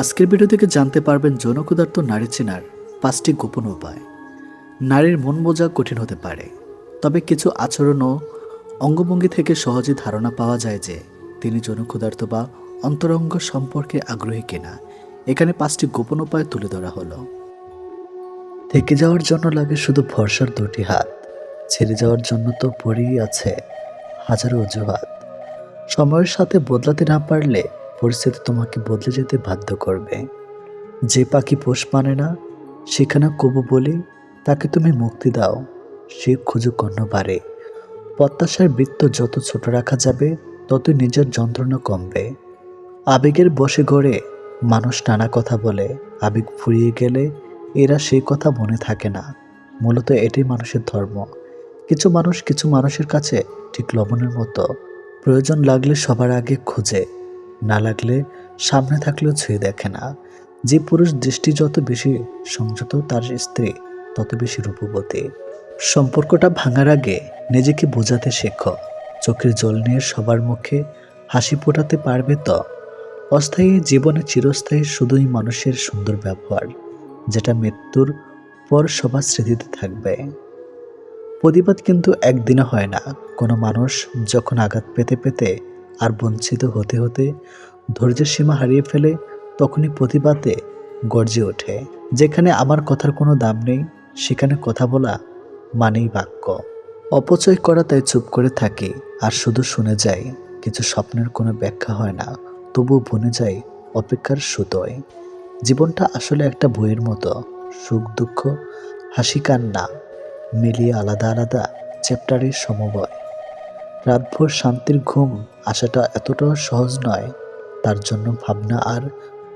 আজকের ভিডিও থেকে জানতে পারবেন যৌন ক্ষুধার্ত নারী চেনার পাঁচটি গোপন উপায়। নারীর মন বোঝা কঠিন হতে পারে, তবে কিছু আচরণ ও অঙ্গভঙ্গি থেকে সহজে ধারণা পাওয়া যায় যে তিনি যৌন বা অন্তরঙ্গ সম্পর্কে আগ্রহী কিনা। এখানে পাঁচটি গোপন উপায় তুলে ধরা হলো। থেকে যাওয়ার জন্য লাগে শুধু ভরসার দুটি হাত, ছেড়ে যাওয়ার জন্য তো পড়েই আছে হাজারো অজুহাত। সময়ের সাথে বদলাতে না পারলে পরিস্থিতি তোমাকে বদলে যেতে বাধ্য করবে। যে পাখি পোষ মানে না, সেখানে কবু বলি তাকে তুমি মুক্তি দাও, সে খুঁজুক অন্যবারে প্রত্যাশার বৃত্ত যত ছোট রাখা যাবে, ততই নিজের যন্ত্রণা কমবে। আবেগের বসে গড়ে মানুষ নানা কথা বলে, আবেগ ফুরিয়ে গেলে এরা সেই কথা মনে থাকে না। মূলত এটাই মানুষের ধর্ম। কিছু মানুষ কিছু মানুষের কাছে ঠিক লবণের মতো। প্রয়োজন লাগলে সবার আগে খোঁজে। না লাগলে সামনে থাকলেও ছুঁয়ে দেখে না। যে পুরুষ দৃষ্টি যত বেশি সংযত, তার স্ত্রী তত বেশি রূপবতী। সম্পর্কটা ভাঙার আগে নিজেকে বোঝাতে শেখো। চোখের জল নিয়ে সবার মুখে হাসি ফোটাতে পারবে তো? অস্থায়ী জীবনে চিরস্থায়ী শুধুই মানুষের সুন্দর ব্যবহার, যেটা মৃত্যুর পর সবার স্মৃতিতে থাকবে। প্রতিবাদ কিন্তু একদিনে হয় না। কোনো মানুষ যখন আঘাত পেতে পেতে আর বঞ্চিত হতে হতে ধৈর্যের সীমা হারিয়ে ফেলে তখনই প্রতিবাদে গর্জে ওঠে। যেখানে আমার কথার কোনো দাম নেই, সেখানে কথা বলা মানেই বাক্য। অপচয় করা তাই চুপ করে থাকি আর শুধু শুনে যাই। কিছু স্বপ্নের কোনো ব্যাখ্যা হয় না, তবুও বনে যায় অপেক্ষার সুতোয়। জীবনটা আসলে একটা বইয়ের মতো। সুখ, দুঃখ, হাসি, কান্না মিলিয়ে আলাদা আলাদা চ্যাপ্টারের সমবয়। রাতভর শান্তির ঘুম আসাটা এতটাও সহজ নয়, তার জন্য ভাবনা আর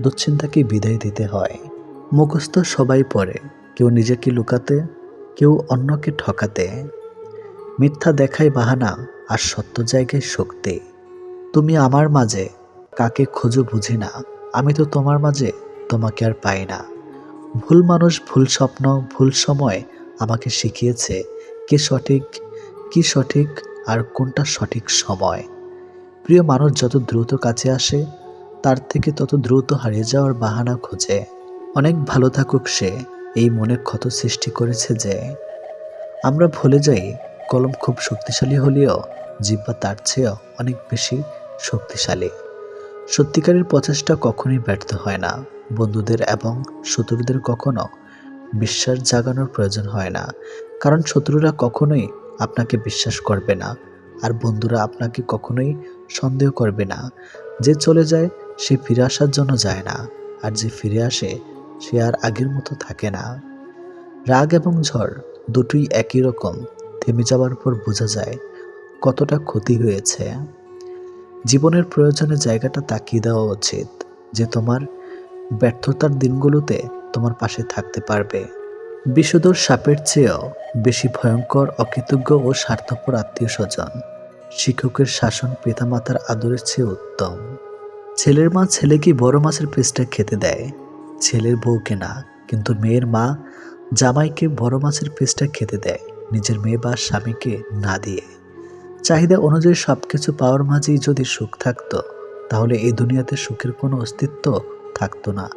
দুশ্চিন্তাকে বিদায় দিতে হয়। মুখস্থ সবাই পড়ে, কেউ নিজেকে লুকাতে, কেউ অন্যকে ঠকাতে। মিথ্যা দেখায় বাহানা আর সত্য জায়গায় শক্তি। তুমি আমার মাঝে, কাকে খোঁজো বুঝি না। আমি তো তোমার মাঝে, তোমাকে আর পাই না। ভুল মানুষ ভুল স্বপ্ন, ভুল সময় আমাকে শিখিয়েছে, কে সঠিক, কি সঠিক আর কোনটা সঠিক সময়? প্রিয় মানুষ, যত দ্রুত কাছে আসে, তার থেকে তত দ্রুত হারিয়ে যাওয়ার বাহানা খোঁজে। অনেক ভালো থাকুক সে, এই মনে ক্ষত সৃষ্টি করেছে যে, আমরা ভুলে যাই, কলম খুব শক্তিশালী হলেও জিব্বা তার চেয়েও অনেক বেশি শক্তিশালী। সত্যিকারের প্রচেষ্টা কখনোই ব্যর্থ হয় না। বন্ধুদের এবং শত্রুদের কখনো বিশ্বাস জাগানোর প্রয়োজন হয় না। কারণ শত্রুরা কখনোই আপনাকে বিশ্বাস করবে না। আর বন্ধুরা, আপনাকে কখনোই সন্দেহ করবে না। যে চলে যায়, সে ফিরে আসার জন্য যায় না। আর যে ফিরে আসে, সে আর আগের মতো থাকে না। রাগ এবং ঝড় দুটোই একই রকম। থেমে যাওয়ার পর বোঝা যায় কতটা ক্ষতি হয়েছে। জীবনের প্রয়োজনে জায়গাটা তাকিয়ে দেওয়া উচিত, যে তোমার ব্যর্থতার দিনগুলোতে তোমার পাশে থাকতে পারবে। বিষধর সাপের চেয়েও বেশি ভয়ঙ্কর, অকৃতজ্ঞ ও স্বার্থপর আত্মীয় স্বজন। শিক্ষকের শাসন পিতামাতার আদরের চেয়ে উত্তম। ছেলের মা ছেলেকে বড় মাছের পেস্টটা খেতে দেয়। ছেলের বউকে না কিন্তু মেয়ের মা জামাইকে বড় মাছের পেস্টটা খেতে দেয়। নিজের মেয়ে বা স্বামীকে না দিয়ে। চাহিদা অনুযায়ী সব কিছু পাওয়ার মাঝেই যদি সুখ থাকতো, তাহলে এই দুনিয়াতে সুখের কোনো অস্তিত্ব থাকতো না।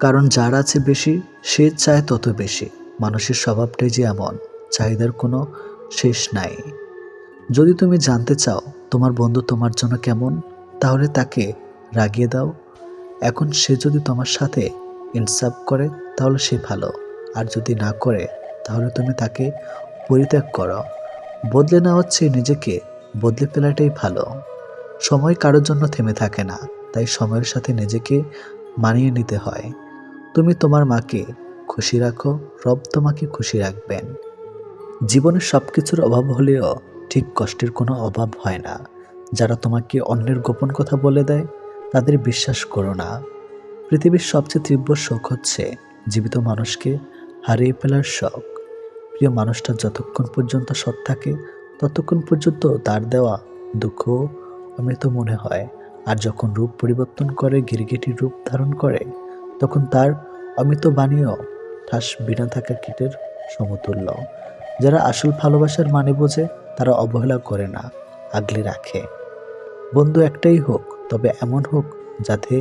কারণ যার আছে বেশি, সে চায় তত বেশি। মানুষের স্বভাবটাই যে এমন, চাহিদার কোনো শেষ নাই। যদি তুমি জানতে চাও তোমার বন্ধু তোমার জন্য কেমন, তাহলে তাকে রাগিয়ে দাও। এখন সে যদি তোমার সাথে ইনসাফ করে, তাহলে সে ভালো। আর যদি না করে, তাহলে তুমি তাকে পরিত্যাগ করো। বদলে না হচ্ছে নিজেকে, বদলে ফেলাটাই ভালো। সময় কারোর জন্য থেমে থাকে না, তাই সময়ের সাথে নিজেকে মানিয়ে নিতে হয়। তুমি তোমার মাকে খুশি রাখো, রব তোমাকে খুশি রাখবেন। জীবনে সব কিছুর অভাব হলেও ঠিক কষ্টের কোনো অভাব হয় না। যারা তোমাকে অন্যের গোপন কথা বলে দেয়, তাদের বিশ্বাস করো না। পৃথিবীর সবচেয়ে তীব্র শোক হচ্ছে জীবিত মানুষকে হারিয়ে ফেলার শখ প্রিয় মানুষটা যতক্ষণ পর্যন্ত সৎ থাকে, ততক্ষণ পর্যন্ত তার দেওয়া দুঃখ অমৃত মনে হয়। আর যখন রূপ পরিবর্তন করে গিরগিটির রূপ ধারণ করে, তখন তার অমিত বাণীও ঠাস বিনা থাকা কীটের সমতুল্য। যারা আসল ভালোবাসার মানে বোঝে, তারা অবহেলা করে না, আগলে রাখে। বন্ধু একটাই হোক, তবে এমন হোক যাতে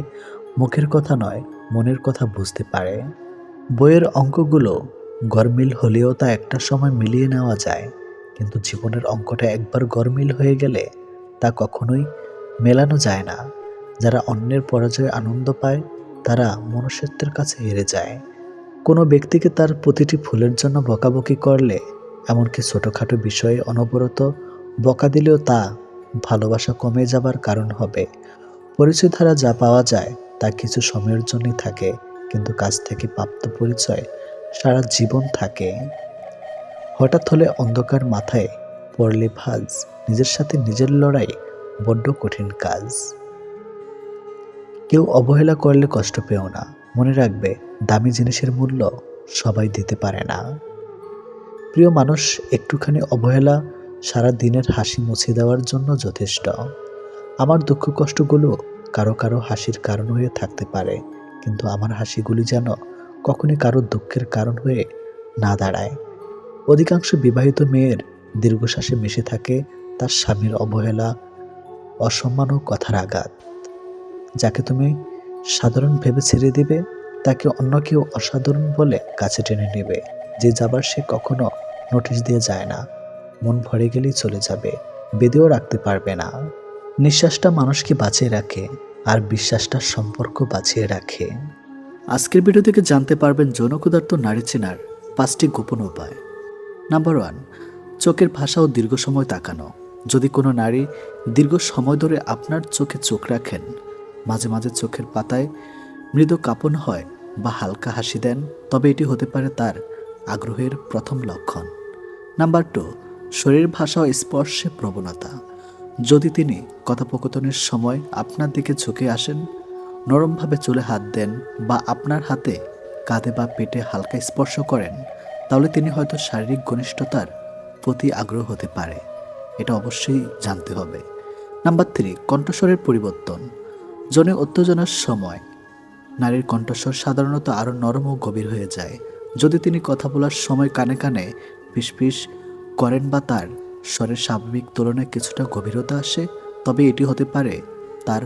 মুখের কথা নয়, মনের কথা বুঝতে পারে। বইয়ের অঙ্কগুলো গরমিল হলেও তা একটা সময় মিলিয়ে নেওয়া যায়, কিন্তু জীবনের অঙ্কটা একবার গরমিল হয়ে গেলে তা কখনোই মেলানো যায় না। যারা অন্যের পরাজয়ে আনন্দ পায়, তারা মনুষ্যত্বের কাছে হেরে যায়। কোনো ব্যক্তিকে তার প্রতিটি ফুলের জন্য বকাবকি করলে এমনকি ছোটোখাটো বিষয়ে অনবরত বকা দিলেও তা ভালোবাসা কমে যাবার কারণ হবে। পরিচয় দ্বারা যা পাওয়া যায় তা কিছু সময়ের জন্যই থাকে, কিন্তু কাছ থেকে প্রাপ্ত পরিচয় সারা জীবন থাকে। হঠাৎ হলে অন্ধকার মাথায় পড়লে ভাজ, নিজের সাথে নিজের লড়াই বড্ড কঠিন কাজ। কেউ অবহেলা করলে কষ্ট পেও না। মনে রাখবে, দামি জিনিসের মূল্য সবাই দিতে পারে না। প্রিয় মানুষ, একটুখানি অবহেলা সারা দিনের হাসি মুছে দেওয়ার জন্য যথেষ্ট। আমার দুঃখ কষ্টগুলো কারও কারও হাসির কারণ হয়ে থাকতে পারে, কিন্তু আমার হাসিগুলি যেন কখনই কারও দুঃখের কারণ হয়ে না দাঁড়ায়। অধিকাংশ বিবাহিত মেয়ের দীর্ঘশ্বাসে মিশে থাকে তার স্বামীর অবহেলা অসম্মান ও কথার আঘাত। যাকে তুমি সাধারণ ভেবে ছেড়ে দিবে, তাকে অন্য কেউ অসাধারণ বলে কাছে টেনে নেবে, যে যাবার সে কখনো নোটিশ দিয়ে যায় না। মন ভরে গেলেই চলে যাবে, বেঁধেও রাখতে পারবে না। নিঃশ্বাসটা মানুষকে বাঁচিয়ে রাখে, আর বিশ্বাসটা সম্পর্ক বাঁচিয়ে রাখে। আজকের ভিডিও থেকে জানতে পারবেন যৌনক্ষুদার্থ নারী চেনার পাঁচটি গোপন উপায়। নাম্বার ওয়ান চোখের ভাষা ও দীর্ঘ সময় তাকানো। যদি কোনো নারী দীর্ঘ সময় ধরে আপনার চোখে চোখ রাখেন মাঝে মাঝে চোখের পাতায় মৃদু কাঁপন হয় বা হালকা হাসি দেন, তবে এটি হতে পারে তার আগ্রহের প্রথম লক্ষণ। নাম্বার টু, শরীর ভাষা ও স্পর্শে প্রবণতা। যদি তিনি কথোপকথনের সময় আপনার দিকে ঝুঁকে আসেন, নরমভাবে চুলে হাত দেন বা আপনার হাতে কাঁধে বা পেটে হালকা স্পর্শ করেন, তাহলে তিনি হয়তো শারীরিক ঘনিষ্ঠতার প্রতি আগ্রহ হতে পারে। এটা অবশ্যই জানতে হবে। নাম্বার থ্রি, কণ্ঠস্বরের পরিবর্তন। জনে উত্তেজনার সময়। নারীর কণ্ঠস্বর সাধারণত আরও নরম ও গভীর হয়ে যায়। যদি তিনি কথা বলার সময় কানে কানে ফিসফিস করেন বা তার স্বরের স্বাভাবিক তুলনায় কিছুটা গভীরতা আসে, তবে এটি হতে পারে তার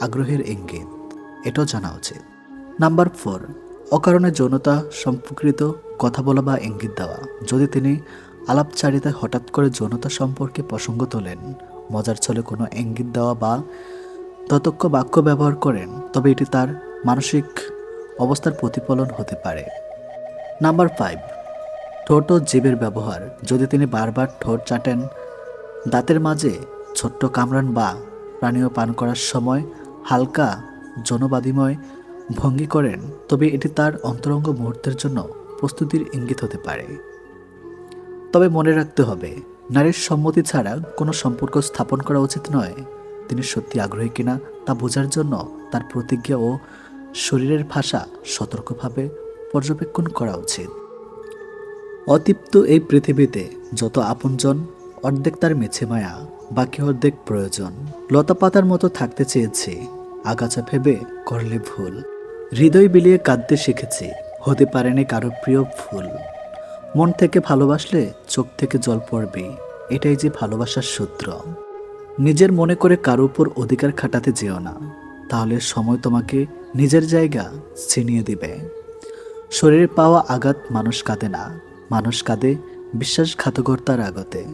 আগ্রহের ইঙ্গিত। এটাও জানা উচিত। নাম্বার ফোর, অকারণে যৌনতা সম্পর্কিত কথা বলা বা ইঙ্গিত দেওয়া। যদি তিনি আলাপচারিতায় হঠাৎ করে যৌনতা সম্পর্কে প্রসঙ্গ তোলেন, মজার ছলে কোনো ইঙ্গিত দেওয়া বা ততক্ষ বাক্য ব্যবহার করেন, তবে এটি তার মানসিক অবস্থার প্রতিফলন হতে পারে। নাম্বার ফাইভ ঠোঁট ও জীবের ব্যবহার। যদি তিনি বারবার ঠোঁট চাটেন, দাঁতের মাঝে ছোট্ট কামরান বা পানীয় পান করার সময় হালকা জনবাদিময় ভঙ্গি করেন, তবে এটি তার অন্তরঙ্গ মুহূর্তের জন্য প্রস্তুতির ইঙ্গিত হতে পারে। তবে মনে রাখতে হবে, নারীর সম্মতি ছাড়া কোনো সম্পর্ক স্থাপন করা উচিত নয়। তিনি সত্যি আগ্রহী কিনা তা বোঝার জন্য তার প্রতিজ্ঞা ও শরীরের ভাষা সতর্কভাবে পর্যবেক্ষণ করা উচিত। অতিপ্ত এই পৃথিবীতে যত আপনজন, অর্ধেক তার মেছে মায়া, বাকি অর্ধেক প্রয়োজন। লতা পাতার মতো থাকতে চেয়েছি, আগাছা ভেবে করলে ভুল। হৃদয় বিলিয়ে কাঁদতে শিখেছি, হতে পারেনি কারও প্রিয় ফুল। মন থেকে ভালোবাসলে চোখ থেকে জল পড়বে এটাই যে ভালোবাসার সূত্র। নিজের মনে করে কারও উপর অধিকার খাটাতে যেও না। তাহলে সময় তোমাকে নিজের জায়গা ছিনিয়ে দিবে। শরীরে পাওয়া আঘাত মানুষ কাঁদে না। মানুষ কাঁদে বিশ্বাসঘাতকর্তার আগতে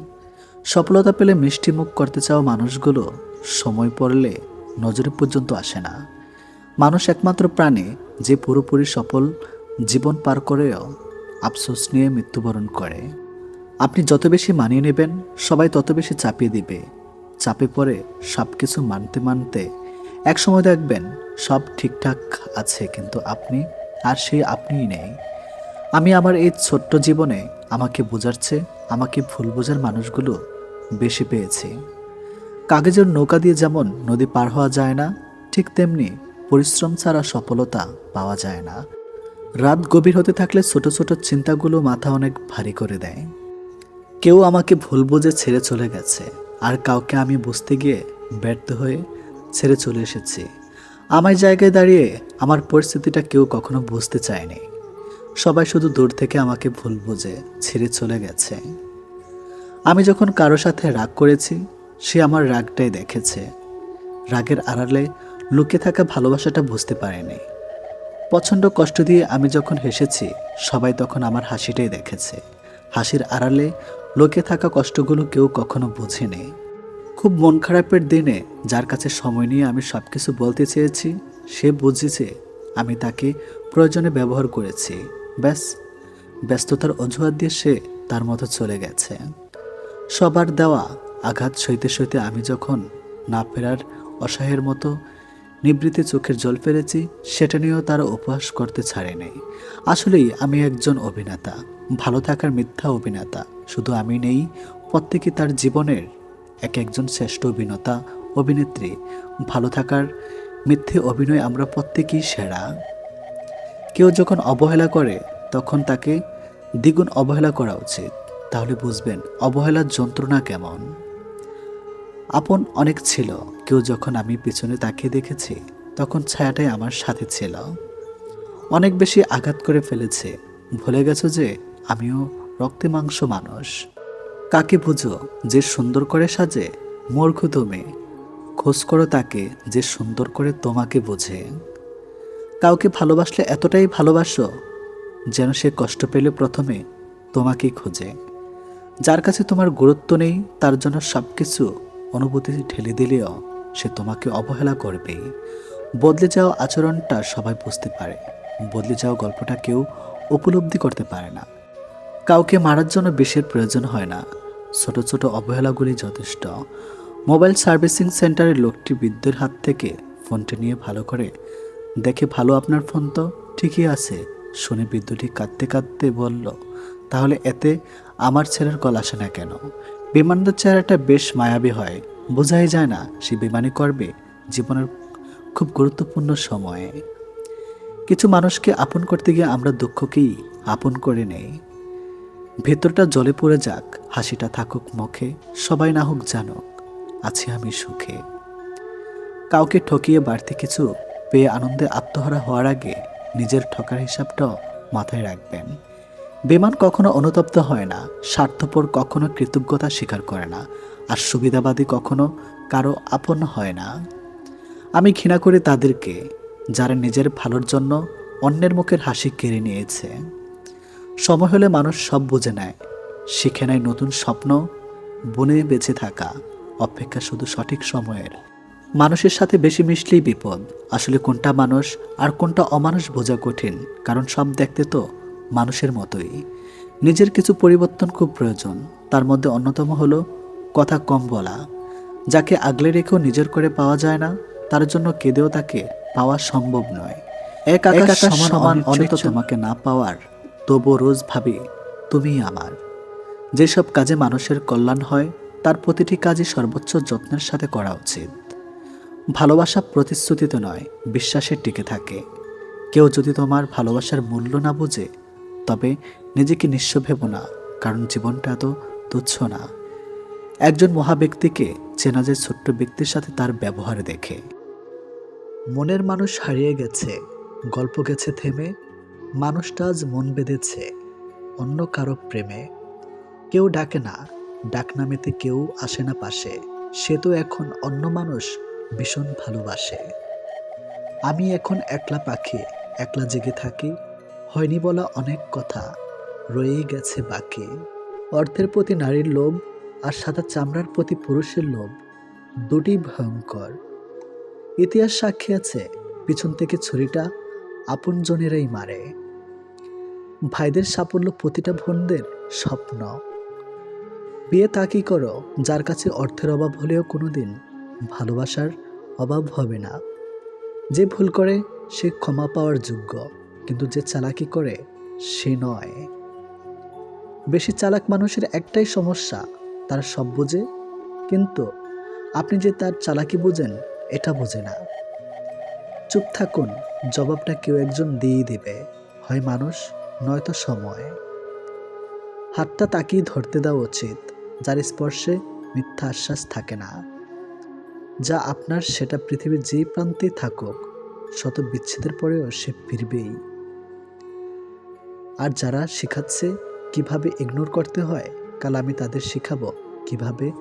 সফলতা পেলে মিষ্টি মুখ করতে চাও মানুষগুলো সময় পড়লে নজরে পর্যন্ত আসে না। মানুষ একমাত্র প্রাণী যে পুরোপুরি সফল জীবন পার করেও আফসোস নিয়ে মৃত্যুবরণ করে। আপনি যত বেশি মানিয়ে নেবেন, সবাই তত বেশি চাপিয়ে দিবে। চাপে পড়ে সব কিছু মানতে মানতে এক সময় দেখবেন সব ঠিকঠাক আছে, কিন্তু আপনি আর সেই আপনিই নেই। আমি আমার এই ছোট্ট জীবনে আমাকে বোঝাচ্ছে আমাকে ভুল বোঝার মানুষগুলো বেশি পেয়েছি। কাগজের নৌকা দিয়ে যেমন নদী পার হওয়া যায় না, ঠিক তেমনি পরিশ্রম ছাড়া সফলতা পাওয়া যায় না। রাত গভীর হতে থাকলে ছোট ছোট চিন্তাগুলো মাথা অনেক ভারী করে দেয়। কেউ আমাকে ভুল বুঝে ছেড়ে চলে গেছে। আর কাউকে আমি বুঝতে গিয়ে ব্যর্থ হয়ে ছেড়ে চলে এসেছি। আমার জায়গায় দাঁড়িয়ে আমার পরিস্থিতিটা কেউ কখনো বুঝতে চায়নি। সবাই শুধু দূর থেকে আমাকে ভুল বুঝে ছেড়ে চলে গেছে। আমি যখন কারও সাথে রাগ করেছি, সে আমার রাগটাই দেখেছে। রাগের আড়ালে লুকে থাকা ভালোবাসাটা বুঝতে পারেনি। প্রচণ্ড কষ্ট দিয়ে আমি যখন হেসেছি, সবাই তখন আমার হাসিটাই দেখেছে। হাসির আড়ালে লোকে থাকা কষ্টগুলো কেউ কখনো বুঝেনি। খুব মন খারাপের দিনে যার কাছে সময় নিয়ে আমি সব কিছু বলতে চেয়েছি, সে বুঝেছে আমি তাকে প্রয়োজনে ব্যবহার করেছি। ব্যাস, ব্যস্ততার অজুহাত দিয়ে সে তার মতো চলে গেছে। সবার দেওয়া আঘাত সইতে সইতে আমি যখন না ফেরার অসহায়ের মতো নিবৃত্তি চোখের জল ফেলেছি, সেটা নিয়েও তারা উপহাস করতে ছাড়েনি। আসলেই আমি একজন অভিনেতা, ভালো থাকার মিথ্যা অভিনেতা। শুধু আমি নেই, প্রত্যেকে তার জীবনের এক একজন শ্রেষ্ঠ অভিনেতা, অভিনেত্রী। ভালো থাকার মিথ্যে অভিনয় আমরা প্রত্যেকেই সেরা। কেউ যখন অবহেলা করে, তখন তাকে দ্বিগুণ অবহেলা করা উচিত। তাহলে বুঝবেন, অবহেলার যন্ত্রণা কেমন। আপন অনেক ছিল, কেউ যখন আমি পিছনে তাকিয়ে দেখেছি, তখন ছায়াটাই আমার সাথে ছিল। অনেক বেশি আঘাত করে ফেলেছে। ভুলে গেছো যে, আমিও রক্তে মাংস মানুষ। কাকে বুঝো যে সুন্দর করে সাজে? মূর্খ তুমি। খোঁজ করো তাকে যে সুন্দর করে তোমাকে বোঝে। কাউকে ভালোবাসলে এতটাই ভালোবাসো যেন সে কষ্ট পেলে প্রথমে তোমাকেই খোঁজে। যার কাছে তোমার গুরুত্ব নেই, তার জন্য সব কিছু অনুভূতি ঠেলে দিলেও সে তোমাকে অবহেলা করবেই বদলে যাওয়া আচরণটা সবাই বুঝতে পারে। বদলে যাওয়া গল্পটা কেউ উপলব্ধি করতে পারে না। কাউকে মারার জন্য বিষের প্রয়োজন হয় না। ছোট ছোট অবহেলাগুলি যথেষ্ট। মোবাইল সার্ভিসিং সেন্টারের লোকটি বৃদ্ধের হাত থেকে ফোনটি নিয়ে ভালো করে, দেখে ভালো আপনার ফোন তো? ঠিকই আছে। শুনে বৃদ্ধটি কাঁদতে কাঁদতে বলল, তাহলে এতে আমার ছেলের কল আসে না কেন? বিমানদের চেহারাটা বেশ মায়াবী হয়। বোঝাই যায় না সে বিমানি করবে জীবনের খুব গুরুত্বপূর্ণ সময়ে। কিছু মানুষকে আপন করতে গিয়ে আমরা দুঃখকেই আপন করে নেই। ভেতরটা জলে পড়ে যাক, হাসিটা থাকুক মুখে, সবাই না হোক জানুক, আছি আমি সুখে। কাউকে ঠকিয়ে বাড়তি কিছু পেয়ে আনন্দে আত্মহারা হওয়ার আগে নিজের ঠকার হিসাবটাও মাথায় রাখবেন। বিমান কখনো অনুতপ্ত হয় না, স্বার্থপর কখনো কৃতজ্ঞতা স্বীকার করে না, আর সুবিধাবাদী কখনো কারও আপন হয় না। আমি ঘৃণা করি তাদেরকে, যারা নিজের ভালোর জন্য অন্যের মুখের হাসি কেড়ে নিয়েছে। সময় হলে মানুষ সব বুঝে নেয়। শিখে নেয় নতুন স্বপ্ন বনে বেঁচে থাকা অপেক্ষা শুধু সঠিক সময়ের। মানুষের সাথে বেশি মিশলেই বিপদ। আসলে কোনটা মানুষ আর কোনটা অমানুষ বোঝা কঠিন কারণ সব দেখতে তো মানুষের মতোই। নিজের কিছু পরিবর্তন খুব প্রয়োজন। তার মধ্যে অন্যতম হলো কথা কম বলা। যাকে আগলে রেখেও নিজের করে পাওয়া যায় না তার জন্য কেঁদেও তাকে পাওয়া সম্ভব নয়। এক আকাশ সমান অনেক তোমাকে না পাওয়ার তবু রোজ ভাবি তুমি আমার। যেসব কাজে মানুষের কল্যাণ হয়, তার প্রতিটি কাজই সর্বোচ্চ যত্নের সাথে করা উচিত। ভালোবাসা প্রতিশ্রুতিতে নয়, বিশ্বাসে টিকে থাকে। কেউ যদি তোমার ভালোবাসার মূল্য না বোঝে, তবে নিজেকে নিঃস্ব ভেবো না, কারণ জীবনটা এত তুচ্ছ না। একজন মহাব্যক্তিকে চেনা যায় ছোট্ট ব্যক্তির সাথে তার ব্যবহার দেখে। মনের মানুষ হারিয়ে গেছে, গল্প গেছে, থেমে মানুষটা আজ মন বেঁধেছে, অন্য কারও প্রেমে। কেউ ডাকে না, ডাক নামেতে কেউ আসে না পাশে। সে তো এখন অন্য মানুষ ভীষণ ভালোবাসে। আমি এখন একলা পাখি, একলা জেগে থাকি, হয়নি বলা অনেক কথা, রয়েই গেছে বাকি। অর্থের প্রতি নারীর লোভ আর সাদা চামড়ার প্রতি পুরুষের লোভ দুটি ভয়ঙ্কর। ইতিহাস সাক্ষী আছে, পিছন থেকে ছুরিটা আপনজনেরাই মারে। ভাইদের সাফল্য প্রতিটা বোনদের স্বপ্ন। বিয়ে তা কি করো, যার কাছে অর্থের অভাব হলেও কোনো দিন ভালোবাসার অভাব হবে না। যে ভুল করে, সে ক্ষমা পাওয়ার যোগ্য, কিন্তু যে চালাকি করে, সে নয়। বেশি চালাক মানুষের একটাই সমস্যা, তার সব বোঝে, কিন্তু আপনি যে তার চালাকি বোঝেন, এটা বোঝে না। চুপ থাকুন, জবাবটা কেউ একজন দিয়েই দেবে। হয় মানুষ নয়তো সময়। হাতটা তাকিয়ে ধরতে দেওয়া উচিত, যার স্পর্শে মিথ্যা আশ্বাস থাকে না। যা আপনার, সেটা পৃথিবীর যে প্রান্তে থাকুক, শত বিচ্ছেদের পরেও সে ফিরবেই। আর যারা শেখাচ্ছে কীভাবে ইগনোর করতে হয়, কাল আমি তাদের শেখাবো কীভাবে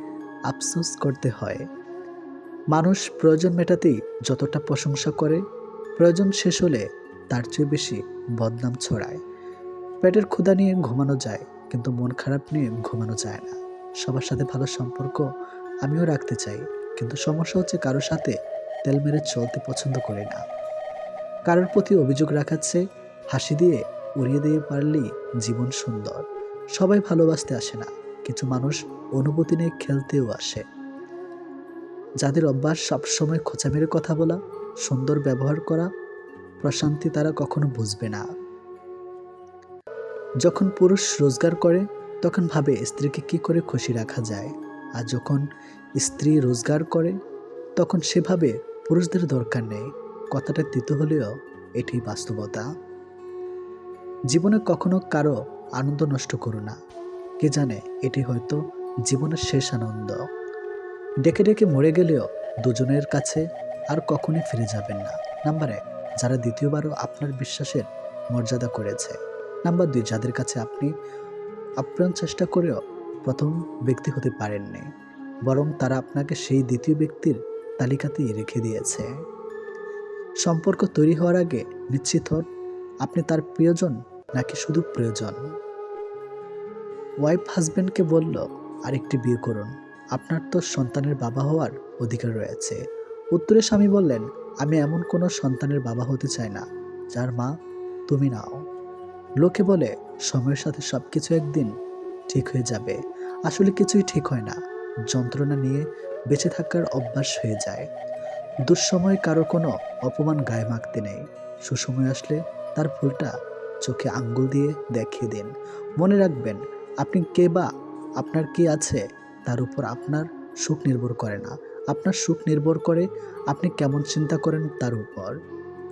আফসোস করতে হয়। মানুষ প্রয়োজন মেটাতেই যতটা প্রশংসা করে, প্রয়োজন শেষ হলে তার চেয়ে বেশি বদনাম ছড়ায়। পেটের ক্ষুধা নিয়ে ঘুমানো যায়, কিন্তু মন খারাপ নিয়ে ঘুমানো যায় না। সবার সাথে ভালো সম্পর্ক আমিও রাখতে চাই, কিন্তু সমস্যা হচ্ছে কারোর সাথে তেল মেরে চলতে পছন্দ করি না। কারোর প্রতি অভিযোগ রাখাচ্ছে, হাসি দিয়ে উড়িয়ে দিয়ে পারলেই জীবন সুন্দর। সবাই ভালোবাসতে আসে না, কিছু মানুষ অনুভূতি নিয়ে খেলতেও আসে। যাদের অভ্যাস সবসময় খোঁচা মেরে কথা বলা, সুন্দর ব্যবহার করা, প্রশান্তি তারা কখনো বুঝবে না। যখন পুরুষ রোজগার করে, তখন ভাবে স্ত্রীকে কি করে খুশি রাখা যায়। আর যখন স্ত্রী রোজগার করে, তখন সেভাবে পুরুষদের দরকার নেই। কথাটা তিত হলেও এটি বাস্তবতা। জীবনে কখনো কারও আনন্দ নষ্ট করো না। কে জানে, এটি হয়তো জীবনের শেষ আনন্দ। ডেকে ডেকে মরে গেলেও দুজনের কাছে আর কখনই ফিরে যাবেন না। নাম্বার এক, যারা দ্বিতীয়বারও আপনার বিশ্বাসের মর্যাদা করেছে। নাম্বার দুই, যাদের কাছে আপনি আপ্রাণ চেষ্টা করেও প্রথম ব্যক্তি হতে পারেননি, বরং তারা আপনাকে সেই দ্বিতীয় ব্যক্তির তালিকাতেই রেখে দিয়েছে। সম্পর্ক তৈরি হওয়ার আগে নিশ্চিত হন আপনি তার প্রিয়জন নাকি শুধু প্রয়োজন। ওয়াইফ হাজবেন্ডকে বলল, আরেকটি বিয়ে করুন। আপনার তো সন্তানের বাবা হওয়ার অধিকার রয়েছে। উত্তরে স্বামী বললেন, আমি এমন কোনো সন্তানের বাবা হতে চাই না। যার মা তুমি নাও। লোকে বলে, সময়ের সাথে সব কিছু একদিন ঠিক হয়ে যাবে। আসলে কিছুই ঠিক হয় না। যন্ত্রণা নিয়ে বেঁচে থাকার অভ্যাস হয়ে যায়। দুঃসময় কারও কোনো অপমান গায়ে মাখতে নেই। সুসময় আসলে তার ফুলটা চোখে আঙ্গুল দিয়ে দেখিয়ে দিন। মনে রাখবেন, আপনি কে বা আপনার কি আছে তার উপর আপনার সুখ নির্ভর করে না। আপনার সুখ নির্ভর করে আপনি কেমন চিন্তা করেন তার উপর।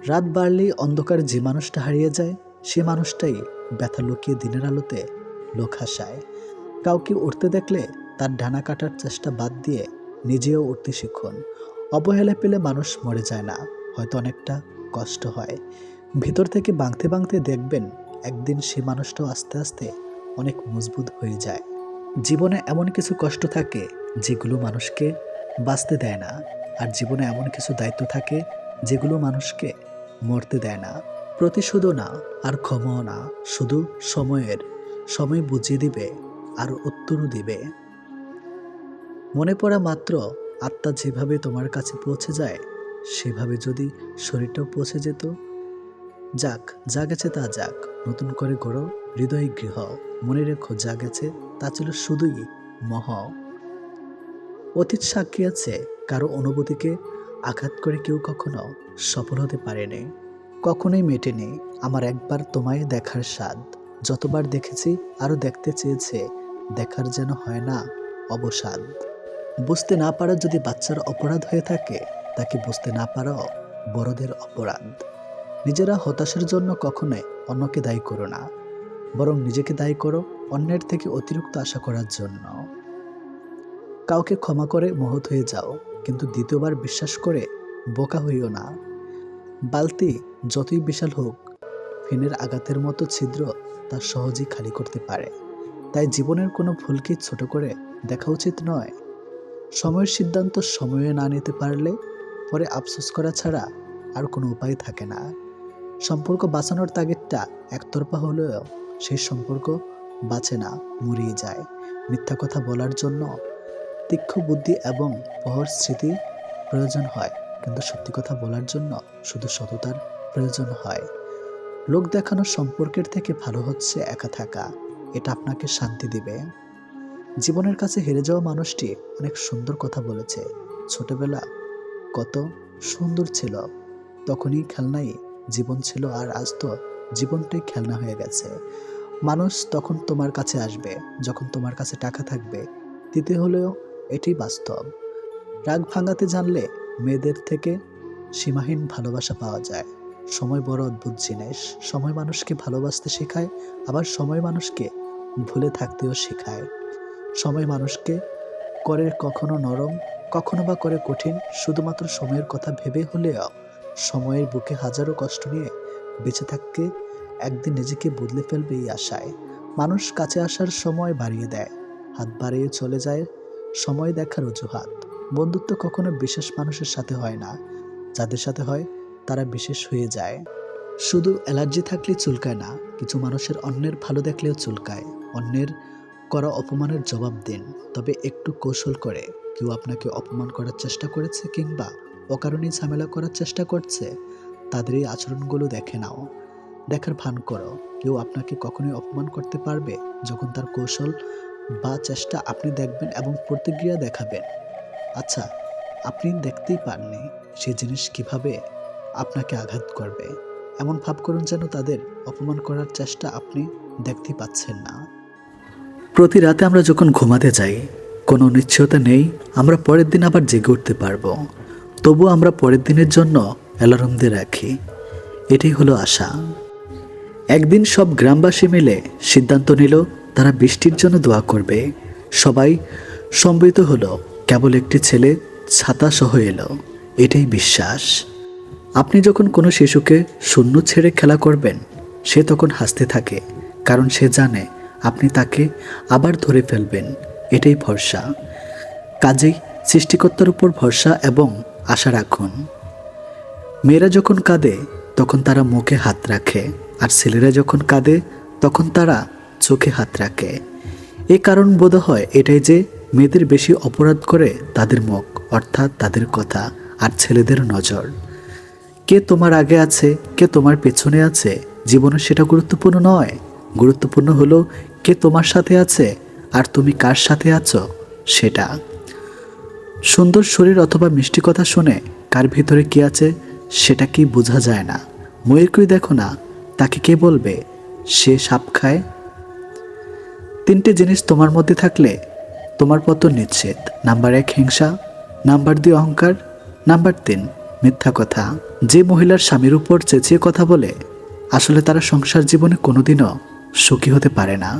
রাত বাড়লেই অন্ধকার যে মানুষটা হারিয়ে যায় সে মানুষটাই ব্যথা লুকিয়ে দিনের আলোতে লোক হাসায়। কাউকে উঠতে দেখলে তার ডানা কাটার চেষ্টা বাদ দিয়ে নিজেও উঠতে শিখুন। অবহেলা পেলে মানুষ মরে যায় না, হয়তো অনেকটা কষ্ট হয়। ভিতর থেকে বাঁধতে বাঁধতে দেখবেন একদিন সে মানুষটাও আস্তে আস্তে অনেক মজবুত হয়ে যায়। জীবনে এমন কিছু কষ্ট থাকে যেগুলো মানুষকে বাঁচতে দেয় না, আর জীবনে এমন কিছু দায়িত্ব থাকে যেগুলো মানুষকে মরতে দেয় না। প্রতিশোধও না আর ক্ষমাও না, শুধু সময়ের, সময় বুঝিয়ে দিবে আর উত্তরও দিবে। মনে পড়া মাত্র আত্মা যেভাবে তোমার কাছে পৌঁছে যায়, সেভাবে যদি শরীরটাও পৌঁছে যেত। যাক, যা গেছে তা যাক, নতুন করে গড়ো হৃদয় গৃহ, মনে রেখো যা গেছে তা ছিল শুধুই মহ। অতীত সাক্ষী আছে, কারও অনুভূতিকে আঘাত করে কেউ কখনো সফল হতে পারেনি। কখনোই মেটেনি আমার একবার তোমায় দেখার স্বাদ। যতবার দেখেছি, আরও দেখতে চেয়েছে, দেখার যেন হয় না, অবসাদ। বুঝতে না পারা যদি বাচ্চার অপরাধ হয়ে থাকে তাকে বুঝতে না পারাও বড়দের অপরাধ। নিজেরা হতাশার জন্য কখনোই অন্যকে দায়ী করো না, বরং নিজেকে দায়ী করো অন্যের থেকে অতিরিক্ত আশা করার জন্য। কাউকে ক্ষমা করে মহৎ হয়ে যাও, কিন্তু দ্বিতীয়বার বিশ্বাস করে বোকা হইও না। বালতি যতই বিশাল হোক, ফেনের আঘাতের মতো ছিদ্র তা সহজেই খালি করতে পারে। তাই জীবনের কোনো ভুলকে ছোট করে দেখা উচিত নয়। সময়ের সিদ্ধান্ত সময়ে না নিতে পারলে পরে আফসোস করা ছাড়া আর কোনো উপায় থাকে না। সম্পর্ক বাঁচানোর তাগিদটা একতরফা হলেও সেই সম্পর্ক বাঁচে না মরিয়ে যায়। মিথ্যা কথা বলার জন্য তীক্ষ্ণ বুদ্ধি এবং প্রহর স্মৃতি প্রয়োজন হয়। কিন্তু সত্যি কথা বলার জন্য শুধু সততার প্রয়োজন হয়। লোক দেখানো সম্পর্কের থেকে ভালো হচ্ছে একা থাকা। এটা আপনাকে শান্তি দিবে। জীবনের কাছে হেরে যাওয়া মানুষটি অনেক সুন্দর কথা বলেছে। ছোটবেলা কত সুন্দর ছিল। তখনই খেলনাই জীবন ছিল আর আজ তো জীবনটাই খেলনা হয়ে গেছে। মানুষ তখন তোমার কাছে আসবে, যখন তোমার কাছে টাকা থাকবে। দিতে হলেও এটি বাস্তব। রাগ ভাঙাতে জানলে মেয়েদের থেকে সীমাহীন ভালোবাসা পাওয়া যায়। সময় বড় অদ্ভুত জিনিস। সময় মানুষকে ভালোবাসতে শেখায়, আবার সময় মানুষকে ভুলে থাকতেও শেখায়। সময় মানুষকে করে কখনো নরম, কখনো বা করে কঠিন, শুধুমাত্র সময়ের কথা ভেবে হলেও সময়ের বুকে হাজারো কষ্ট নিয়ে বেঁচে থাকতে একদিন নিজেকে বদলে ফেলবে এই আশায়। মানুষ কাছে আসার সময় বাড়িয়ে দেয়, হাত বাড়িয়ে চলে যায়, সময় দেখার অজুহাত। বন্ধুত্ব কখনো বিশেষ মানুষের সাথে হয় না, যাদের সাথে হয় তারা বিশেষ হয়ে যায়। শুধু অ্যালার্জি থাকলে চুলকায় না, কিছু মানুষের অন্যের ভালো দেখলেও চুলকায়। অন্যের করা অপমানের জবাব দিন, তবে একটু কৌশল করে। কেউ আপনাকে অপমান করার চেষ্টা করেছে কিংবা অকারণে ঝামেলা করার চেষ্টা করছে, তাদের এই আচরণগুলো দেখে নাও। দেখার ভান করো, কেউ আপনাকে কখনোই অপমান করতে পারবে যখন তার কৌশল বা চেষ্টা আপনি দেখবেন এবং প্রতিক্রিয়া দেখাবেন। আচ্ছা আপনি দেখতেই পাননি সে জিনিস কীভাবে? আপনাকে আঘাত করবে। এমন ভাব করুন যেন তাদের অপমান করার চেষ্টা আপনি দেখতে পাচ্ছেন না। প্রতি রাতে আমরা যখন ঘুমাতে যাই, কোনো নিশ্চয়তা নেই, আমরা পরের দিন আবার জেগে উঠতে পারব। তবু আমরা পরের দিনের জন্য অ্যালার্ম দিয়ে রাখি। এটাই হলো আশা। একদিন সব গ্রামবাসী মিলে সিদ্ধান্ত নিল, তারা বৃষ্টির জন্য দোয়া করবে। সবাই সম্মিলিত হলো, কেবল একটি ছেলে ছাতা সহ এলো। এটাই বিশ্বাস। আপনি যখন কোনো শিশুকে শূন্য ছেড়ে খেলা করবেন, সে তখন হাসতে থাকে, কারণ সে জানে আপনি তাকে আবার ধরে ফেলবেন। এটাই ভরসা। কাজেই সৃষ্টিকর্তার উপর ভরসা এবং আশা রাখুন। মেয়েরা যখন কাঁদে, তখন তারা মুখে হাত রাখে, আর ছেলেরা যখন কাঁদে, তখন তারা চোখে হাত রাখে। এ কারণ বোধ হয় এটাই যে মেয়েদের বেশি অপরাধ করে তাদের মুখ, অর্থাৎ তাদের কথা, আর ছেলেদের নজর। কে তোমার আগে আছে, কে তোমার পেছনে আছে? জীবনে সেটা গুরুত্বপূর্ণ নয়। গুরুত্বপূর্ণ হলো কে তোমার সাথে আছে আর তুমি কার সাথে আছো সেটা। সুন্দর শরীর অথবা মিষ্টি কথা শুনে কার ভিতরে কি আছে সেটা কি বোঝা যায় না। ময়ূরকেই দেখো না, তাকে কে বলবে? সে সাপ খায়। তিনটে জিনিস তোমার মধ্যে থাকলে তোমার পতন নিশ্চিত। নাম্বার এক হিংসা, নাম্বার দুই অহংকার, নাম্বার তিন মিথ্যা কথা। যে মহিলার স্বামীর উপর চেঁচিয়ে কথা বলে, আসলে তারা সংসার জীবনে কোনোদিনও সুখী হতে পারে না।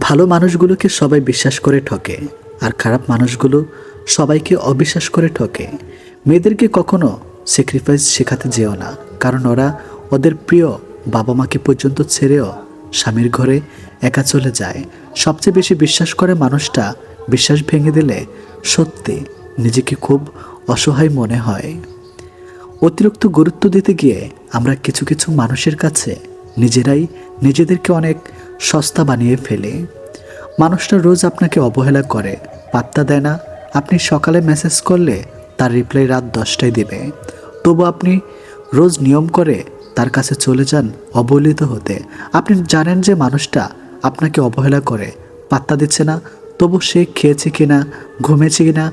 ভালো মানুষগুলোকে সবাই বিশ্বাস করে ঠকে, আর খারাপ মানুষগুলো সবাইকে অবিশ্বাস করে ঠকে। মেয়েদেরকে কখনো স্যাক্রিফাইস শেখাতে যেও না, কারণ ওরা ওদের প্রিয় বাবা মাকে পর্যন্ত ছেড়েও স্বামীর ঘরে একা চলে যায়। সবচেয়ে বেশি বিশ্বাস করে মানুষটা বিশ্বাস ভেঙে দিলে সত্যি নিজেকে খুব অসহায় মনে হয়। অতিরিক্ত গুরুত্ব দিতে গিয়ে আমরা কিছু কিছু মানুষের কাছে নিজেরাই নিজেদেরকে অনেক সস্তা বানিয়ে ফেলি। মানুষটা রোজ আপনাকে অবহেলা করে, পাত্তা দেয় না। আপনি সকালে মেসেজ করলে তার রিপ্লাই রাত দশটায় দেবে। তবু আপনি রোজ নিয়ম করে তার কাছে চলে যান অবহেলিত হতে। আপনি জানেন যে মানুষটা আপনাকে অবহেলা করে, পাত্তা দিচ্ছে না। তবু সে খেয়েছে কিনা ঘুমেছে কিনা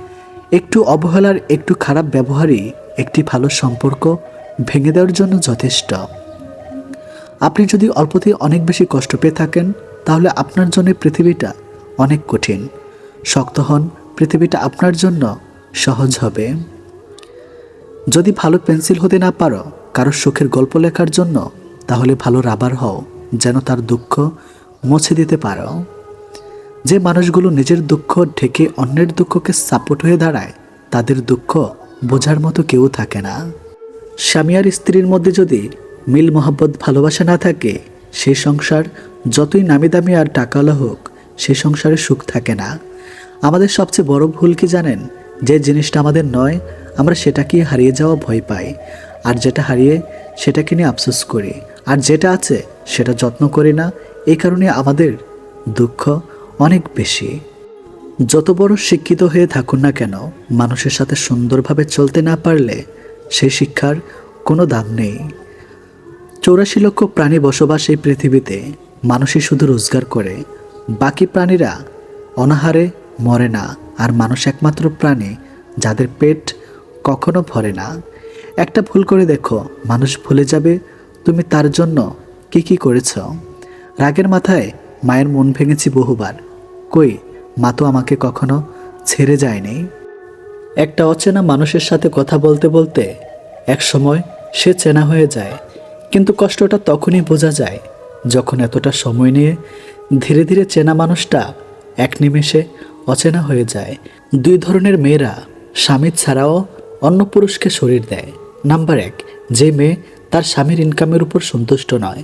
একটু অবহেলার, একটু খারাপ ব্যবহারই একটি ভালো সম্পর্ক ভেঙে দেওয়ার জন্য যথেষ্ট। আপনি যদি অল্পতেই অনেক বেশি কষ্ট পেয়ে থাকেন, তাহলে আপনার জন্য পৃথিবীটা অনেক কঠিন। শক্ত হন, পৃথিবীটা আপনার জন্য সহজ হবে। যদি ভালো পেন্সিল হতে না পারো কারোর সুখের গল্প লেখার জন্য, তাহলে ভালো রাবার হও, যেন তার দুঃখ মুছে দিতে পারো। যে মানুষগুলো নিজের দুঃখ ঢেকে অন্যের দুঃখকে সাপোর্ট হয়ে দাঁড়ায়, তাদের দুঃখ বোঝার মতো কেউ থাকে না। স্বামী আর স্ত্রীর মধ্যে যদি মিল মহাব্বত ভালোবাসা না থাকে সেই সংসার যতই নামি দামি আর টাকাওয়ালা হোক, সে সংসারে সুখ থাকে না। আমাদের সবচেয়ে বড় ভুল কি জানেন? যে জিনিসটা আমাদের নয়, আমরা সেটাকে হারিয়ে যাওয়া ভয় পাই। আর যেটা হারিয়ে সেটাকে নিয়ে আফসোস করি। আর যেটা আছে, সেটা যত্ন করি না। এই কারণে আমাদের দুঃখ অনেক বেশি। যত বড় শিক্ষিত হয়ে থাকুন না কেন, মানুষের সাথে সুন্দরভাবে চলতে না পারলে সেই শিক্ষার কোনো দাম নেই। চৌরাশি লক্ষ প্রাণী বসবাস এই পৃথিবীতে, মানুষই শুধু রোজগার করে, বাকি প্রাণীরা অনাহারে মরে না, আর মানুষ একমাত্র প্রাণী যাদের পেট কখনো ভরে না। একটা ভুল করে দেখো, মানুষ ভুলে যাবে, তুমি তার জন্য কি কি করেছ। রাগের মাথায় মায়ের মন ভেঙেছি বহুবার। কই, মা তো আমাকে কখনো ছেড়ে যায়নি। একটা অচেনা মানুষের সাথে কথা বলতে বলতে এক সময় সে চেনা হয়ে যায়, কিন্তু কষ্টটা তখনই বোঝা যায় যখন এতটা সময় নিয়ে ধীরে ধীরে চেনা মানুষটা এক নিমেষে অচেনা হয়ে যায়। দুই ধরনের মেয়েরা স্বামী ছাড়াও অন্য পুরুষকে শরীর দেয়। নাম্বার এক, যে মেয়ে তার স্বামীর ইনকামের উপর সন্তুষ্ট নয়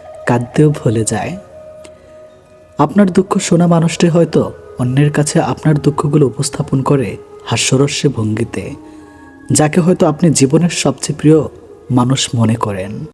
কাঁদতেও ভুলে যায়। আপনার দুঃখ শোনা মানুষটি হয়তো অন্যের কাছে আপনার দুঃখগুলো উপস্থাপন করে হাস্যরস্যে ভঙ্গিতে, যাকে হয়তো আপনি জীবনের সবচেয়ে প্রিয় মানুষ মনে করেন।